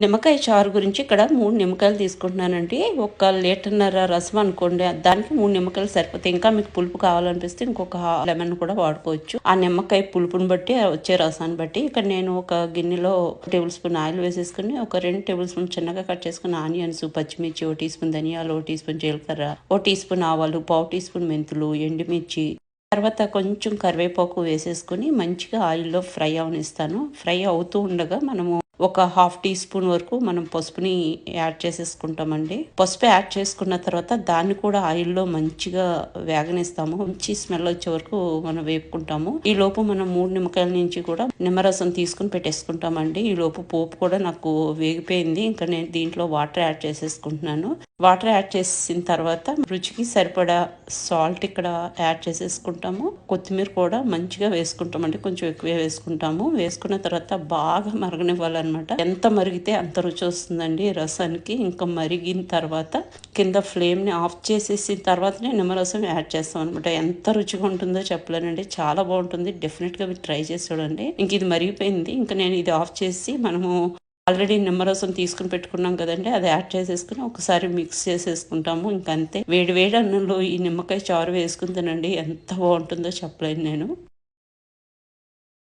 నిమ్మకాయ చారు గురించి ఇక్కడ మూడు నిమ్మకాయలు తీసుకుంటున్నానండి. ఒక లీటర్న్నర రసం అనుకోండి. దానికి మూడు నిమ్మకాయలు సరిపోతాయి. ఇంకా మీకు పులుపు కావాలనిపిస్తే ఇంకొక లెమన్ కూడా వాడుకోవచ్చు. ఆ నిమ్మకాయ పులుపుని బట్టి వచ్చే రసాన్ని బట్టి ఇక్కడ నేను ఒక గిన్నెలో టేబుల్ స్పూన్ ఆయిల్ వేసేసుకుని ఒక రెండు టేబుల్ స్పూన్ చిన్నగా కట్ చేసుకుని ఆనియన్స్ పచ్చిమిర్చి ఒక టీ స్పూన్ ధనియాలు ఒక టీ స్పూన్ జీలకర్ర ఒక టీ స్పూన్ ఆవాలు పావు టీ స్పూన్ మెంతులు ఎండుమిర్చి తర్వాత కొంచెం కరివేపాకు వేసేసుకుని మంచిగా ఆయిల్లో ఫ్రై అవనిస్తాను. ఫ్రై అవుతూ ఉండగా మనము ఒక హాఫ్ టీ స్పూన్ వరకు మనం పసుపుని యాడ్ చేసేసుకుంటామండి. పసుపు యాడ్ చేసుకున్న తర్వాత దాన్ని కూడా ఆయిల్లో మంచిగా వేగనిస్తాము. మంచి స్మెల్ వచ్చే వరకు మనం వేపుకుంటాము. ఈ లోపు మనం మూడు నిమ్మకాయల నుంచి కూడా నిమ్మరసం తీసుకుని పెట్టేసుకుంటామండి. ఈ లోపు పోపు కూడా నాకు వేగిపోయింది. ఇంకా నేను దీంట్లో వాటర్ యాడ్ చేసేసుకుంటున్నాను. వాటర్ యాడ్ చేసిన తర్వాత రుచికి సరిపడా సాల్ట్ ఇక్కడ యాడ్ చేసేసుకుంటాము. కొత్తిమీర కూడా మంచిగా వేసుకుంటామండి కొంచెం ఎక్కువే వేసుకుంటాము. వేసుకున్న తర్వాత బాగా మరగనివ్వాలన్నమాట. ఎంత మరిగితే అంత రుచి వస్తుందండి రసానికి. ఇంకా మరిగిన తర్వాత కింద ఫ్లేమ్ని ఆఫ్ చేసేసిన తర్వాతనే నిమ్మరసం యాడ్ చేస్తాం అనమాట ఎంత రుచిగా ఉంటుందో చెప్పలేనండి. చాలా బాగుంటుంది. డెఫినెట్గా మీరు ట్రై చేసి చూడండి. ఇంక ఇది మరిగిపోయింది. ఇంకా నేను ఇది ఆఫ్ చేసి మనము ఆల్రెడీ నిమ్మరసం తీసుకుని పెట్టుకున్నాం కదండి అది యాడ్ చేసేసుకుని ఒకసారి మిక్స్ చేసేసుకుంటాము. ఇంకంతే. వేడి వేడి అన్నంలో ఈ నిమ్మకాయ చారు వేసుకుని తినండి. ఎంత బాగుంటుందో చెప్పలేను నేను.